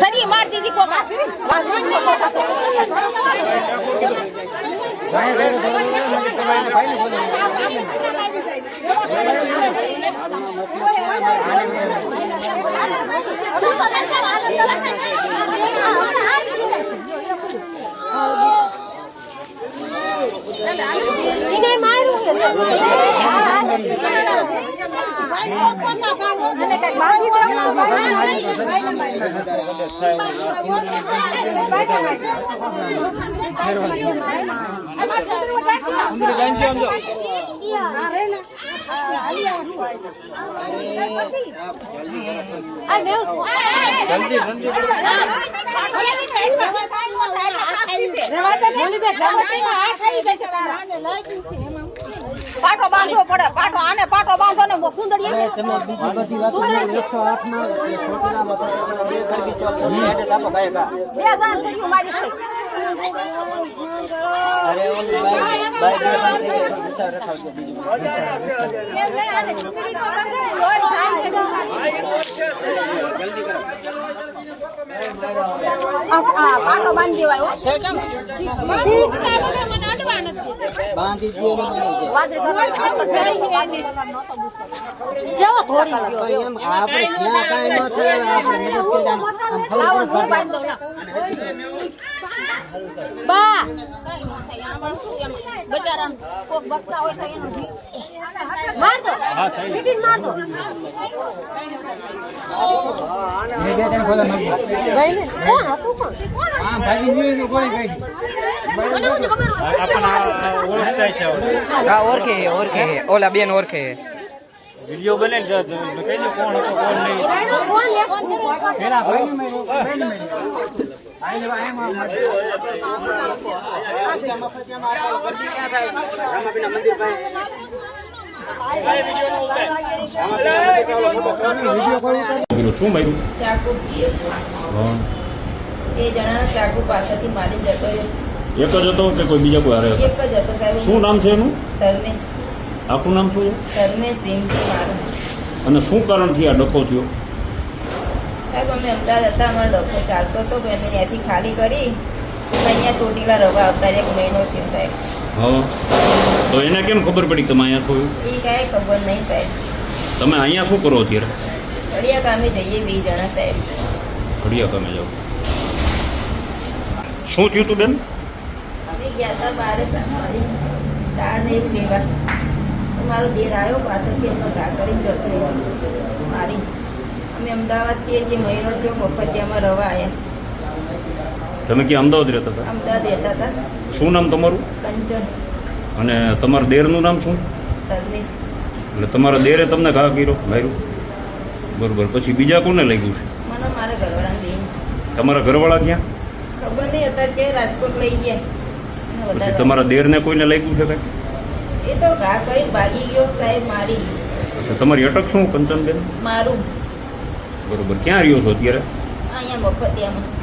ಸರಿ मार दीजिए कोका કોકા એને પાટો બાંધવો પડે પાટો આને પાટો બાંધો ને સુંદરી બે હજાર સરિયું મારી પાટો બાંધી દેવાય વાદળી કલર કેવો થોડી બાંધી બચારા કોક બસતા હોય તો એનું. માર દો લીટી માર દો મેં બે તને ખોલા મારી કોણ હતું કોણ હા ભાગી ગયું તો કોઈ ગઈ મને બધી ખબર હા ઓળખે હે, ઓળખે હે. ઓલા બેન ઓળખે. વીડિયો બને ને કહી દે કોણ હતો કોણ નહીં કોણ લે કોણ પેલા ભાઈ ને મેં આઈ લેવા એમ આમ મંદિર કીધું શું હતો કોઈ બીજા કોઈ હારે એક જ હતો સાહેબ શું નામ છે એનું? ધર્મેશ આખું નામ છે? અને શું કારણથી આ ડખો થયો? સાહેબ, અમે અમદાવાદ હતા, અમારો ડખો ચાલતો હતો મેં ત્યાંથી ખાલી કરી અહીંયા ચોટીલા રવા આવતા એક મહિનો થયો સાહેબ. હા? તો એને કેમ ખબર પડી તમે અહીંયા થયું એ કાંઈ ખબર નહીં સાહેબ. તમે અહીંયા શું કરો અત્યારે? અડિયા કામે જઈએ બે જણા સાહેબ. ઘડિયા કામે જાઓ. શું થયું તું બેન? અમે ગયા હતા બારે સાંભળી દાળ ને એવું લેવા મારો દેર આવ્યો પાછળથી એમનો કરીને જતો મારી. અમે અમદાવાદથી જે મહિનો થયો મફતિયામાં રવા આવ્યા તમે ક્યાં અમદાવાદ રહેતા હતા? અમદાવાદ રહેતા હતા. શું નામ તમારું? કંચન. અને તમારા દેરનું નામ શું? ધર્મેશ. એટલે તમારા દેરે તમને ઘા કર્યો માર્યું? બરોબર. પછી બીજા કોને લાગ્યું છે? મને મારા ઘરવાળા બેન તમારા ઘરવાળા ક્યાં? ખબર નહીં અત્યારે કે રાજકોટ લઈ ગયા. પછી તમારા દેરને કોઈને લાગ્યું છે કઈ? એ તો ઘા કરી ભાગી ગયો સાહેબ મારી. પછી તમારી અટક શું કંચનબેન? મારું. બરોબર. ક્યાં રહ્યો છો અત્યારે? અહીંયા મફતિયામાં